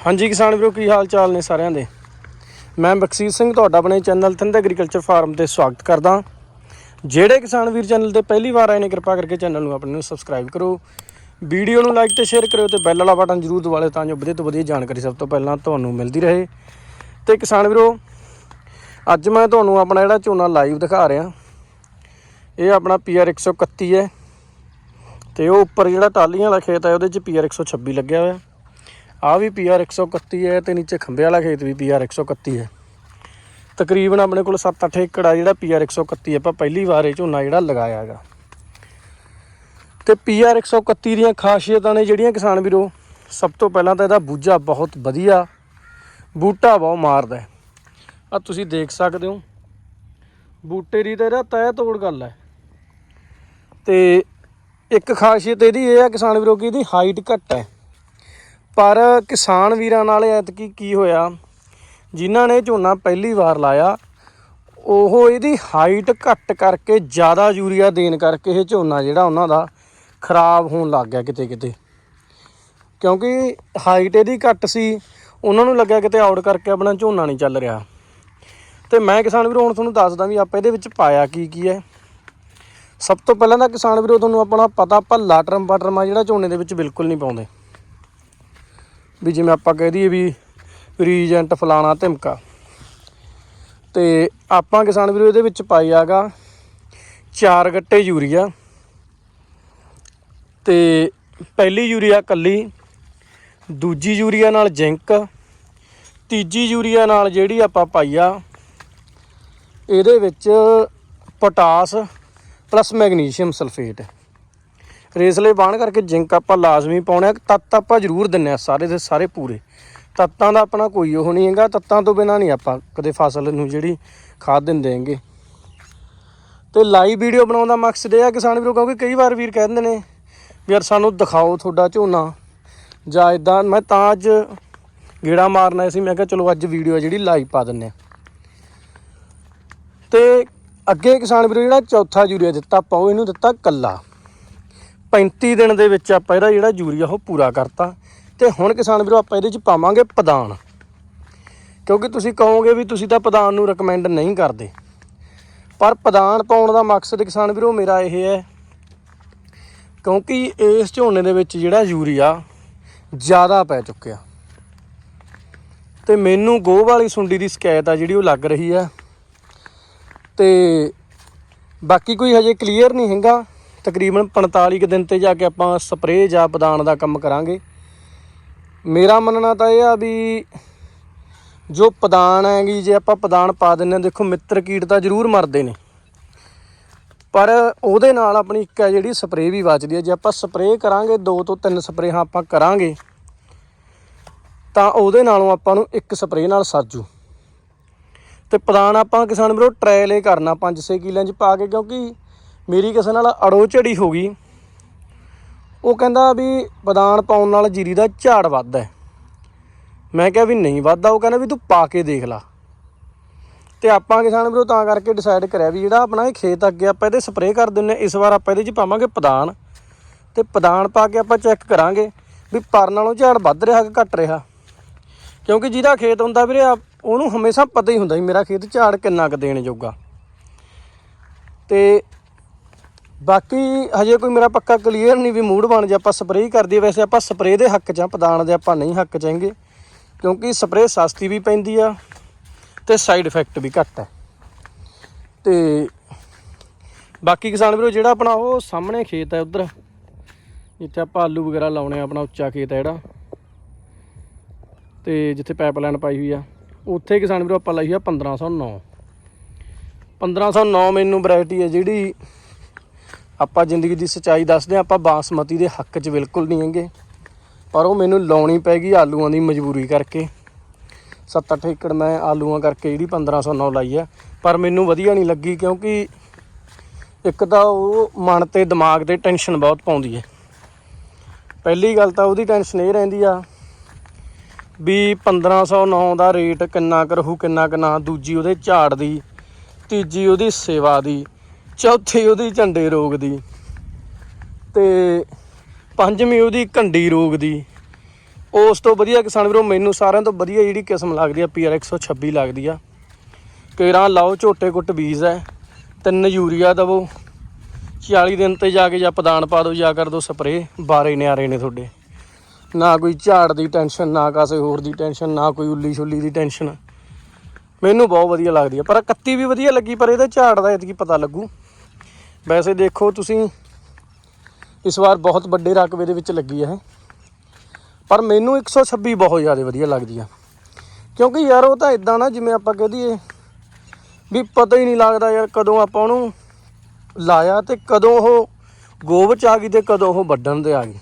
ਹਾਂਜੀ ਕਿਸਾਨ ਵੀਰੋ, ਕੀ ਹਾਲ ਚਾਲ ਨੇ ਸਾਰਿਆਂ ਦੇ? ਮੈਂ ਬਖਸ਼ੀਰ ਸਿੰਘ, ਤੁਹਾਡਾ ਆਪਣੇ ਚੈਨਲ ਥਿੰਦ ਐਗਰੀਕਲਚਰ ਫਾਰਮ ਤੇ ਸਵਾਗਤ ਕਰਦਾ ਜਿਹੜੇ ਕਿਸਾਨ ਵੀਰ ਚੈਨਲ ਤੇ ਪਹਿਲੀ ਵਾਰ ਆਏ ਨੇ, ਕਿਰਪਾ ਕਰਕੇ ਚੈਨਲ ਨੂੰ ਆਪਣੇ ਨੂੰ ਸਬਸਕ੍ਰਾਈਬ ਕਰੋ। ਵੀਡੀਓ ਨੂੰ ਲਾਈਕ ਤੇ ਸ਼ੇਅਰ ਕਰਿਓ ਤੇ ਬੈਲ ਵਾਲਾ ਬਟਨ ਜ਼ਰੂਰ ਦਬਾ ਲਿਓ ਤਾਂ ਜੋ ਵਧੀਆ ਤੋਂ ਵਧੀਆ ਜਾਣਕਾਰੀ ਸਭ ਤੋਂ ਪਹਿਲਾਂ ਤੁਹਾਨੂੰ ਮਿਲਦੀ ਰਹੇ। ਤੇ ਕਿਸਾਨ ਵੀਰੋ, ਅੱਜ ਮੈਂ ਤੁਹਾਨੂੰ ਆਪਣਾ ਜਿਹੜਾ ਝੋਨਾ ਲਾਈਵ ਦਿਖਾ ਰਿਹਾ। ਇਹ ਆਪਣਾ PR 131 ਹੈ ਤੇ ਉਹ ਉੱਪਰ ਜਿਹੜਾ ਟਾਲੀਆਂ ਵਾਲਾ ਖੇਤ ਹੈ, ਉਹਦੇ 'ਚ PR 126 ਲੱਗਿਆ ਹੋਇਆ। ਆ ਵੀ PR 131 ਹੈ ਤੇ ਨੀਚੇ ਖੰਬੇ ਵਾਲਾ ਖੇਤ ਵੀ PR 131 ਹੈ। ਤਕਰੀਬਨ ਆਪਣੇ ਕੋਲ 7-8 ਏਕੜ ਆ ਜਿਹੜਾ PR 131 ਆਪਾਂ ਪਹਿਲੀ ਵਾਰ ਇਹ ਝੋਨਾ ਜਿਹੜਾ ਲਗਾਇਆ ਹੈਗਾ। ਤੇ PR 131 ਦੀਆਂ ਖਾਸੀਅਤਾਂ ਨੇ ਜਿਹੜੀਆਂ ਕਿਸਾਨ ਵੀਰੋ, ਸਭ ਤੋਂ ਪਹਿਲਾਂ ਤਾਂ ਇਹਦਾ ਬੂਝਾ ਬਹੁਤ ਵਧੀਆ, ਬੂਟਾ ਬਹੁਤ ਮਾਰਦਾ ਆ ਤੁਸੀਂ ਦੇਖ ਸਕਦੇ ਹੋ, ਬੂਟੇ ਦੀ ਤਾਂ ਇਹਦਾ ਤੈ ਤੋੜ ਗੱਲ ਹੈ। ਤੇ ਇੱਕ ਖਾਸੀਅਤ ਇਹਦੀ ਇਹ ਹੈ ਕਿਸਾਨ ਵੀਰੋ ਕਿ ਇਹਦੀ ਹਾਈਟ ਘੱਟ ਹੈ। ਪਰ ਕਿਸਾਨ ਵੀਰਾਂ ਨਾਲ ਐਤਕੀ ਕੀ ਹੋਇਆ? ਜਿਨ੍ਹਾਂ ਨੇ ਝੋਨਾ ਪਹਿਲੀ ਵਾਰ ਲਾਇਆ, ਉਹ ਇਹਦੀ ਹਾਈਟ ਘੱਟ ਕਰਕੇ ਜ਼ਿਆਦਾ ਯੂਰੀਆ ਦੇਣ ਕਰਕੇ ਇਹ ਝੋਨਾ ਜਿਹੜਾ ਉਹਨਾਂ ਦਾ ਖਰਾਬ ਹੋਣ ਲੱਗ ਗਿਆ ਕਿਤੇ ਕਿਤੇ ਕਿਉਂਕਿ ਹਾਈਟ ਇਹਦੀ ਘੱਟ ਸੀ, ਉਹਨਾਂ ਨੂੰ ਲੱਗਿਆ ਕਿਤੇ ਆਊਟ ਕਰਕੇ ਆਪਣਾ ਝੋਨਾ ਨਹੀਂ ਚੱਲ ਰਿਹਾ। ਤੇ ਮੈਂ ਕਿਸਾਨ ਵੀਰੋ ਹੁਣ ਤੁਹਾਨੂੰ ਦੱਸਦਾ ਵੀ ਆਪਾਂ ਇਹਦੇ ਵਿੱਚ ਪਾਇਆ ਕੀ ਕੀ ਹੈ। ਸਭ ਤੋਂ ਪਹਿਲਾਂ ਤਾਂ ਕਿਸਾਨ ਵੀਰੋ ਤੁਹਾਨੂੰ ਆਪਣਾ ਪਤਾ ਭੱਲਾ ਟਰਮ ਬਟਰਮਾ ਜਿਹੜਾ ਝੋਨੇ ਦੇ ਵਿੱਚ ਬਿਲਕੁਲ ਨਹੀਂ ਪਾਉਂਦੇ। ਵੀ ਜਿਵੇਂ ਆਪਾਂ ਕਹਿ ਦਈਏ ਵੀ ਰੀਜੈਂਟ ਫਲਾਣਾ ਧਮਕਾ। ਤੇ ਆਪਾਂ ਕਿਸਾਨ ਵੀਰੋ ਇਹਦੇ ਵਿੱਚ ਪਾਈ ਪਾਈਆਗਾ ਚਾਰ ਗੱਟੇ ਯੂਰੀਆ। ਤੇ ਪਹਿਲੀ ਯੂਰੀਆ ਕੱਲੀ, ਦੂਜੀ ਯੂਰੀਆ ਨਾਲ ਜ਼ਿੰਕ, ਤੀਜੀ ਯੂਰੀਆ ਨਾਲ ਜਿਹੜੀ ਆਪਾਂ ਪਾਈਆ ਇਹਦੇ ਵਿੱਚ ਪੋਟਾਸ ਪਲੱਸ ਮੈਗਨੀਸ਼ੀਅਮ ਸਲਫੇਟ। ਰੇਸਲੇ ਬਾਣ ਕਰਕੇ ਜ਼ਿੰਕ ਆਪਾਂ ਲਾਜ਼ਮੀ ਪਾਉਣਾ ਹੈ। ਤੱਤ ਆਪਾਂ ਜ਼ਰੂਰ ਦਿੰਨੇ ਆ ਸਾਰੇ ਦੇ ਸਾਰੇ ਪੂਰੇ। ਤੱਤਾਂ ਦਾ ਆਪਣਾ ਕੋਈ ਉਹ ਨਹੀਂ ਹੈਗਾ, ਤੱਤਾਂ ਤੋਂ ਬਿਨਾ ਨਹੀਂ ਆਪਾਂ ਕਦੇ ਫਸਲ ਨੂੰ ਜਿਹੜੀ ਖਾਦ ਦਿੰਦੇ ਹੈਗੇ। ਤੇ ਲਾਈਵ ਵੀਡੀਓ ਬਣਾਉਣ ਦਾ ਮਕਸਦ ਇਹ ਆ ਕਿਸਾਨ ਵੀਰੋ, ਕਿਉਂਕਿ ਕਈ ਵਾਰ ਵੀਰ ਕਹਿ ਦਿੰਦੇ ਨੇ ਵੀ ਯਾਰ ਸਾਨੂੰ ਦਿਖਾਓ ਤੁਹਾਡਾ ਝੋਨਾ। ਜਾਂ ਇਦਾਂ ਮੈਂ ਤਾਂ ਅੱਜ ਗੇੜਾ ਮਾਰਨਾ ਸੀ, ਮੈਂ ਕਿਹਾ ਚਲੋ ਅੱਜ ਵੀਡੀਓ ਜਿਹੜੀ ਲਾਈਵ ਪਾ ਦਿੰਨੇ ਆ। ਤੇ ਅੱਗੇ ਕਿਸਾਨ ਵੀਰੋ, ਜਿਹੜਾ ਚੌਥਾ ਯੂਰੀਆ ਦਿੱਤਾ, ਆਪਾਂ ਉਹ ਇਹਨੂੰ ਦਿੱਤਾ ਕੱਲਾ। 35 ਦਿਨ ਦੇ ਵਿੱਚ ਆਪਾਂ ਇਹਦਾ ਜਿਹੜਾ ਯੂਰੀਆ ਉਹ ਪੂਰਾ ਕਰਤਾ। ਤੇ ਹੁਣ ਕਿਸਾਨ ਵੀਰੋ ਆਪਾਂ ਇਹਦੇ ਚ ਪਾਵਾਂਗੇ ਪਦਾਨ। ਕਿਉਂਕਿ ਤੁਸੀਂ ਕਹੋਗੇ ਵੀ ਤੁਸੀਂ ਤਾਂ ਪਦਾਨ ਨੂੰ ਰეკਮੈਂਡ ਨਹੀਂ ਕਰਦੇ। ਪਰ ਪਦਾਨ ਪਾਉਣ ਦਾ ਮਕਸਦ ਕਿਸਾਨ ਵੀਰੋ ਮੇਰਾ ਇਹ ਹੈ ਕਿਉਂਕਿ ਇਸ ਝੋਨੇ ਦੇ ਵਿੱਚ ਜਿਹੜਾ ਯੂਰੀਆ ਜ਼ਿਆਦਾ ਪੈ ਚੁੱਕਿਆ। ਤੇ ਮੈਨੂੰ ਗੋਹ ਵਾਲੀ ਸੁੰਡੀ ਦੀ ਸ਼ਿਕਾਇਤ ਆ ਜਿਹੜੀ ਉਹ ਲੱਗ ਰਹੀ ਆ ਤੇ ਬਾਕੀ ਕੋਈ ਹਜੇ ਕਲੀਅਰ ਨਹੀਂ ਹੈਗਾ। ਤਕਰੀਬਨ 45 ਕੁ ਦਿਨ ਤੇ ਜਾ ਕੇ ਆਪਾਂ ਸਪਰੇਅ ਜਾਂ ਪਦਾਨ ਦਾ ਕੰਮ ਕਰਾਂਗੇ। ਮੇਰਾ ਮੰਨਣਾ ਤਾਂ ਇਹ ਆ ਵੀ ਜੋ ਪਦਾਨ ਹੈਗੀ, ਜੇ ਆਪਾਂ ਪਦਾਨ ਪਾ ਦਿੰਨੇ ਹਾਂ, ਦੇਖੋ ਮਿੱਤਰ ਕੀਟ ਤਾਂ ਜ਼ਰੂਰ ਮਰਦੇ ਨੇ। ਪਰ ਉਹਦੇ ਨਾਲ ਆਪਣੀ ਇੱਕ ਹੈ ਜਿਹੜੀ ਸਪਰੇਅ ਵੀ ਬਚਦੀ ਹੈ। ਜੇ ਆਪਾਂ ਸਪਰੇਅ ਕਰਾਂਗੇ, ਦੋ ਤੋਂ ਤਿੰਨ ਸਪਰੇਹਾਂ ਆਪਾਂ ਕਰਾਂਗੇ, ਤਾਂ ਉਹਦੇ ਨਾਲੋਂ ਆਪਾਂ ਨੂੰ ਇੱਕ ਸਪਰੇਅ ਨਾਲ ਸਰਜੂ ਤੇ ਪਦਾਨ ਆਪਾਂ ਕਿਸਾਨ ਵੀਰੋ ਟ੍ਰਾਇਲ ਹੀ ਕਰਨਾ 5-6 ਕਿਲਿਆਂ 'ਚ ਪਾ ਕੇ, ਕਿਉਂਕਿ ਮੇਰੀ ਕਿਸੇ ਨਾਲ ਅੜੋ ਝੜੀ ਹੋ ਗਈ। ਉਹ ਕਹਿੰਦਾ ਵੀ ਬਦਾਨ ਪਾਉਣ ਨਾਲ ਜੀਰੀ ਦਾ ਝਾੜ ਵੱਧਦਾ ਮੈਂ ਕਿਹਾ ਵੀ ਨਹੀਂ ਵੱਧਦਾ, ਉਹ ਕਹਿੰਦਾ ਵੀ ਤੂੰ ਪਾ ਕੇ ਦੇਖ ਲਾ। ਤੇ ਆਪਾਂ ਕਿਸਾਨ ਵੀਰੋ ਤਾਂ ਕਰਕੇ ਡਿਸਾਈਡ ਕਰਿਆ ਵੀ ਜਿਹੜਾ ਆਪਣਾ ਇਹ ਖੇਤ ਅੱਗੇ ਆਪਾਂ ਇਹਦੇ ਸਪਰੇਅ ਕਰ ਦਿੰਨੇ ਇਸ ਵਾਰ ਆਪਾਂ ਇਹਦੇ 'ਚ ਪਾਵਾਂਗੇ ਪਦਾਨ। ਤੇ ਪਦਾਨ ਪਾ ਕੇ ਆਪਾਂ ਚੈੱਕ ਕਰਾਂਗੇ ਵੀ ਪਰ ਨਾਲੋਂ ਝਾੜ ਵੱਧ ਰਿਹਾ ਕਿ ਘਟ ਰਿਹਾ। ਕਿਉਂਕਿ ਜਿਹਦਾ ਖੇਤ ਹੁੰਦਾ ਵੀਰੇ, ਆਪ- ਉਹਨੂੰ ਹਮੇਸ਼ਾ ਪਤਾ ਹੀ ਹੁੰਦਾ ਵੀ ਮੇਰਾ ਖੇਤ ਝਾੜ ਕਿੰਨਾ ਕੁ ਦੇਣ ਜੋਗਾ। ਤੇ ਬਾਕੀ ਹਜੇ ਕੋਈ ਮੇਰਾ ਪੱਕਾ ਕਲੀਅਰ ਨਹੀਂ ਵੀ ਮੂਡ ਬਣ ਜੇ, ਆਪਾਂ ਸਪਰੇਅ ਕਰਦੇ ਵੈਸੇ ਆਪਾਂ ਸਪਰੇਅ ਦੇ ਹੱਕ 'ਚ ਆ ਪਦਾਨ ਦੇ ਆਪਾਂ ਨਹੀਂ ਹੱਕ 'ਚ ਕਿਉਂਕਿ ਸਪਰੇਅ ਸਸਤੀ ਵੀ ਪੈਂਦੀ ਆ ਤੇ ਸਾਈਡ ਇਫੈਕਟ ਵੀ ਘੱਟ ਹੈ ਤੇ ਬਾਕੀ ਕਿਸਾਨ ਵੀਰੋ, ਜਿਹੜਾ ਆਪਣਾ ਉਹ ਸਾਹਮਣੇ ਖੇਤ ਹੈ ਉਧਰ, ਜਿੱਥੇ ਆਪਾਂ ਆਲੂ ਵਗੈਰਾ ਲਾਉਣੇ ਆ, ਆਪਣਾ ਉੱਚਾ ਖੇਤ ਹੈ ਜਿਹੜਾ। ਤੇ ਜਿੱਥੇ ਪਾਈਪਲਾਈਨ ਪਾਈ ਹੋਈ ਆ, ਉੱਥੇ ਕਿਸਾਨ ਵੀਰੋ ਆਪਾਂ ਲਾਈ ਹੋਈ ਆ 1509 1509 ਮੈਨੂੰ ਵੈਰਾਈਟੀ ਹੈ ਜਿਹੜੀ ਆਪਾਂ ਜ਼ਿੰਦਗੀ ਦੀ ਸੱਚਾਈ ਦੱਸਦੇ ਹਾਂ, ਆਪਾਂ ਬਾਸਮਤੀ ਦੇ ਹੱਕ 'ਚ ਬਿਲਕੁਲ ਨਹੀਂ ਹੈਗੇ। ਪਰ ਉਹ ਮੈਨੂੰ ਲਾਉਣੀ ਪੈ ਗਈ ਆਲੂਆਂ ਦੀ ਮਜਬੂਰੀ ਕਰਕੇ। 7-8 ਏਕੜ ਮੈਂ ਆਲੂਆਂ ਕਰਕੇ ਜਿਹੜੀ 1509 ਲਾਈ ਆ ਪਰ ਮੈਨੂੰ ਵਧੀਆ ਨਹੀਂ ਲੱਗੀ ਕਿਉਂਕਿ ਇੱਕ ਤਾਂ ਉਹ ਮਨ ਤੇ ਦਿਮਾਗ ਤੇ ਟੈਨਸ਼ਨ ਬਹੁਤ ਪਾਉਂਦੀ ਹੈ। ਪਹਿਲੀ ਗੱਲ ਤਾਂ ਉਹਦੀ ਟੈਨਸ਼ਨ ਇਹ ਰਹਿੰਦੀ ਆ ਵੀ 1509 ਦਾ ਰੇਟ ਕਿੰਨਾ ਕੁ ਰਹੂ, ਕਿੰਨਾ ਕੁ ਨਾ। ਦੂਜੀ ਉਹਦੇ ਝਾੜ ਦੀ, ਤੀਜੀ ਉਹਦੀ ਸੇਵਾ ਦੀ। ਚੌਥੀ ਉਹਦੀ ਝੰਡੇ ਰੋਗ ਦੀ ਤੇ ਪੰਜਵੀਂ ਉਹਦੀ ਘੰਡੀ ਰੋਗ ਦੀ। ਉਸ ਤੋਂ ਵਧੀਆ ਕਿਸਾਨ ਵੀਰੋ, ਮੈਨੂੰ ਸਾਰਿਆਂ ਤੋਂ ਵਧੀਆ ਜਿਹੜੀ ਕਿਸਮ ਲੱਗਦੀ ਆ ਪੀਆਰ 126 ਲੱਗਦੀ ਆ। ਕੇਰਾਂ ਲਾਓ, ਝੋਟੇ ਕੁੱਟ ਬੀਜ ਹੈ ਤਿੰਨ ਯੂਰੀਆ ਦਵੋ 40 ਦਿਨ ਤੇ ਜਾ ਕੇ ਜਾਂ ਪਦਾਨ ਪਾ ਦਿਓ ਜਾਂ ਕਰ ਦਿਓ ਸਪਰੇ ਬਾਰੇ ਨਿਆਰੇ ਨੇ ਤੁਹਾਡੇ। ਨਾ ਕੋਈ ਝਾੜ ਦੀ ਟੈਨਸ਼ਨ, ਨਾ ਕਾਸੇ ਹੋਰ ਦੀ ਟੈਨਸ਼ਨ, ਨਾ ਕੋਈ ਉੱਲੀ ਛੁੱਲੀ ਦੀ ਟੈਨਸ਼ਨ। ਮੈਨੂੰ ਬਹੁਤ ਵਧੀਆ ਲੱਗਦੀ ਆ, ਪਰ 31 ਵੀ ਵਧੀਆ ਲੱਗੀ, ਪਰ ਇਹਦੇ ਝਾੜ ਦਾ ਐਤਕੀ ਪਤਾ ਲੱਗੂ। ਵੈਸੇ ਦੇਖੋ ਤੁਸੀਂ, ਇਸ ਵਾਰ ਬਹੁਤ ਵੱਡੇ ਰਕਬੇ ਦੇ ਵਿੱਚ ਲੱਗੀ ਹੈ। ਪਰ ਮੈਨੂੰ 126 ਬਹੁਤ ਜ਼ਿਆਦਾ ਵਧੀਆ ਲੱਗਦੀ ਆ। ਕਿਉਂਕਿ ਯਾਰ ਉਹ ਤਾਂ ਇਦਾਂ ਨਾ, ਜਿਵੇਂ ਆਪਾਂ ਕਹਿ ਦਈਏ ਵੀ ਪਤਾ ਹੀ ਨਹੀਂ ਲੱਗਦਾ ਯਾਰ ਕਦੋਂ ਆਪਾਂ ਉਹਨੂੰ ਲਾਇਆ ਤੇ ਕਦੋਂ ਉਹ ਗੋਬ ਚ ਆ ਗਈ ਤੇ ਕਦੋਂ ਉਹ ਵੱਢਣ ਤੇ ਆ ਗਈ।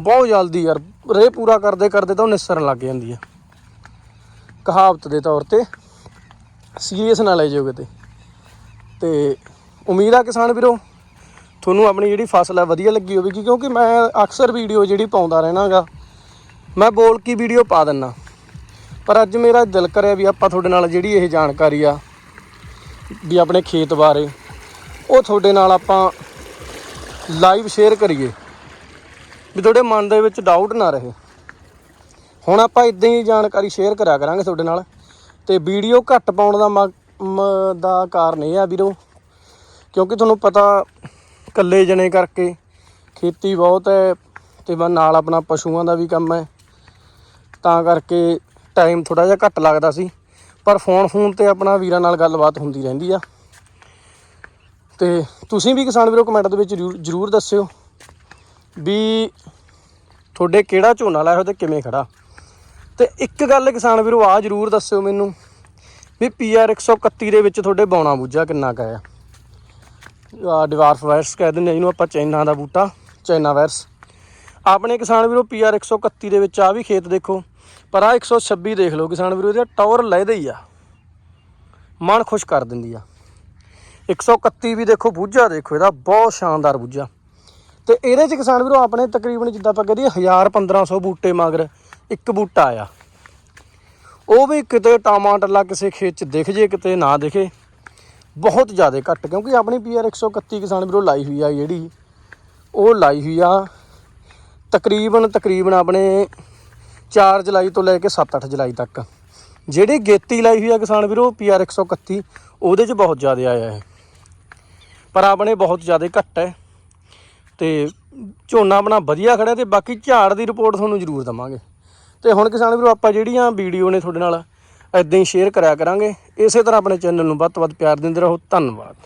ਬਹੁਤ ਜਲਦੀ ਯਾਰ ਰੇ ਪੂਰਾ ਕਰਦੇ ਕਰਦੇ ਤਾਂ ਉਹ ਨਿਸਰਨ ਲੱਗ ਜਾਂਦੀ ਆ। ਕਹਾਵਤ ਦੇ ਤੌਰ ਤੇ, ਸੀਰੀਅਸ ਨਾ ਲੈ ਜਾਓ ਕਿਤੇ। ਤੇ ਉਮੀਦ ਆ ਕਿਸਾਨ ਵੀਰੋ, ਤੁਹਾਨੂੰ ਆਪਣੀ ਜਿਹੜੀ ਫਸਲ ਹੈ ਵਧੀਆ ਲੱਗੀ ਹੋਵੇਗੀ, ਕਿਉਂਕਿ ਮੈਂ ਅਕਸਰ ਵੀਡੀਓ ਜਿਹੜੀ ਪਾਉਂਦਾ ਰਹਿਣਾਗਾ, ਮੈਂ ਬੋਲ ਕੇ ਵੀਡੀਓ ਪਾ ਦਿੰਨਾ। ਪਰ ਅੱਜ ਮੇਰਾ ਦਿਲ ਕਰਿਆ ਵੀ ਆਪਾਂ ਤੁਹਾਡੇ ਨਾਲ ਜਿਹੜੀ ਇਹ ਜਾਣਕਾਰੀ ਆ, ਵੀ ਆਪਣੇ ਖੇਤ ਬਾਰੇ, ਉਹ ਤੁਹਾਡੇ ਨਾਲ ਆਪਾਂ ਲਾਈਵ ਸ਼ੇਅਰ ਕਰੀਏ, ਵੀ ਤੁਹਾਡੇ ਮਨ ਦੇ ਵਿੱਚ ਡਾਊਟ ਨਾ ਰਹੇ। ਹੁਣ ਆਪਾਂ ਇਦਾਂ ਹੀ ਜਾਣਕਾਰੀ ਸ਼ੇਅਰ ਕਰਿਆ ਕਰਾਂਗੇ ਤੁਹਾਡੇ ਨਾਲ, ਤੇ ਵੀਡੀਓ ਘੱਟ ਪਾਉਣ ਦਾ ਮ- ਦਾ ਕਾਰਨ ਇਹ ਆ ਵੀਰੋ ਕਿਉਂਕਿ ਤੁਹਾਨੂੰ ਪਤਾ ਇਕੱਲੇ ਜਣੇ ਕਰਕੇ ਖੇਤੀ ਬਹੁਤ ਹੈ ਤੇ ਬਸ ਨਾਲ ਆਪਣਾ ਪਸ਼ੂਆਂ ਦਾ ਵੀ ਕੰਮ ਹੈ। ਤਾਂ ਕਰਕੇ ਟਾਈਮ ਥੋੜਾ ਜਿਹਾ ਘੱਟ ਲੱਗਦਾ ਸੀ। ਪਰ ਫੋਨ ਫੋਨ ਤੇ ਆਪਣਾ ਵੀਰਾਂ ਨਾਲ ਗੱਲਬਾਤ ਹੁੰਦੀ ਰਹਿੰਦੀ ਆ। ਤੇ ਤੁਸੀਂ ਵੀ ਕਿਸਾਨ ਵੀਰੋ ਕਮੈਂਟ ਦੇ ਵਿੱਚ ਜ਼ਰੂਰ ਜ਼ਰੂਰ ਦੱਸਿਓ ਵੀ ਤੁਹਾਡੇ ਕਿਹੜਾ ਝੋਨਾ ਲਾਇਆ ਹੋਇਆ ਤੇ ਕਿਵੇਂ ਖੜਾ? ਤੇ ਇੱਕ ਗੱਲ ਕਿਸਾਨ ਵੀਰੋ ਆ ਜ਼ਰੂਰ ਦੱਸਿਓ ਮੈਨੂੰ ਵੀ ਪੀਆਰ 131 ਦੇ ਵਿੱਚ ਤੁਹਾਡੇ ਬੌਣਾ ਬੂਝਾ ਕਿੰਨਾ ਕੁ ਆ ਡਿਵਾਰਫ ਵਾਇਰਸ ਕਹਿ ਦਿੰਦੇ ਆ ਇਹਨੂੰ ਆਪਾਂ ਚਾਈਨਾ ਦਾ ਬੂਟਾ ਚਾਈਨਾ ਵਾਇਰਸ ਆਪਣੇ ਕਿਸਾਨ ਵੀਰੋ ਪੀਆਰ 131 ਦੇ ਵਿੱਚ ਆ ਵੀ ਖੇਤ ਦੇਖੋ, ਪਰ ਆ 126 ਦੇਖ ਲਓ ਕਿਸਾਨ ਵੀਰੋ, ਇਹਦਾ ਟਾਵਰ ਲੈਦੇ ਹੀ ਆ। ਮਨ ਖੁਸ਼ ਕਰ ਦਿੰਦੀ ਆ। 131 ਵੀ ਦੇਖੋ ਬੂਝਾ, ਦੇਖੋ ਇਹਦਾ ਬਹੁਤ ਸ਼ਾਨਦਾਰ ਬੂਝਾ। ਤੇ ਇਹਦੇ ਚ ਕਿਸਾਨ ਵੀਰੋ, ਆਪਣੇ ਤਕਰੀਬਨ ਜਿੱਦਾਂ ਆਪਾਂ ਕਹਦੇ 1000 1500 ਬੂਟੇ ਮਗਰ ਇੱਕ ਬੂਟਾ ਆਇਆ। ਉਹ ਵੀ ਕਿਤੇ ਟਮਾਟਰਲਾ ਕਿਸੇ ਖੇਤ ਚ ਦਿਖ ਜੇ, ਕਿਤੇ ਨਾ ਦਿਖੇ। ਬਹੁਤ ਜ਼ਿਆਦਾ ਘੱਟ, ਕਿਉਂਕਿ ਆਪਣੀ ਪੀਆਰ 131 ਕਿਸਾਨ ਵੀਰੋ ਲਾਈ ਹੋਈ ਆ ਜਿਹੜੀ, ਉਹ ਲਾਈ ਹੋਈ ਆ ਤਕਰੀਬਨ ਤਕਰੀਬਨ ਆਪਣੇ 4 ਜੁਲਾਈ ਤੋਂ ਲੈ ਕੇ 7-8 ਜੁਲਾਈ ਤੱਕ। ਜਿਹੜੀ ਗੇਤੀ ਲਾਈ ਹੋਈ ਆ ਕਿਸਾਨ ਵੀਰੋ ਪੀਆਰ 131 ਉਹਦੇ 'ਚ ਬਹੁਤ ਜ਼ਿਆਦਾ ਆਇਆ ਹੈ ਪਰ ਆਪਣੇ ਬਹੁਤ ਜ਼ਿਆਦਾ ਘੱਟ ਹੈ। ਤੇ ਝੋਨਾ ਆਪਣਾ ਵਧੀਆ ਖੜਾ ਤੇ ਬਾਕੀ ਝਾੜ ਦੀ ਰਿਪੋਰਟ ਤੁਹਾਨੂੰ ਜ਼ਰੂਰ ਦਵਾਂਗੇ। ਤੇ ਹੁਣ ਕਿਸਾਨ ਵੀਰੋ, ਆਪਾਂ ਜਿਹੜੀਆਂ ਵੀਡੀਓ ਨੇ ਤੁਹਾਡੇ ਨਾਲ ਇਦਾਂ ਹੀ ਸ਼ੇਅਰ ਕਰਿਆ ਕਰਾਂਗੇ। ਇਸੇ ਤਰ੍ਹਾਂ ਆਪਣੇ ਚੈਨਲ ਨੂੰ ਵੱਧ ਤੋਂ ਵੱਧ ਪਿਆਰ ਦਿੰਦੇ ਰਹੋ। ਧੰਨਵਾਦ।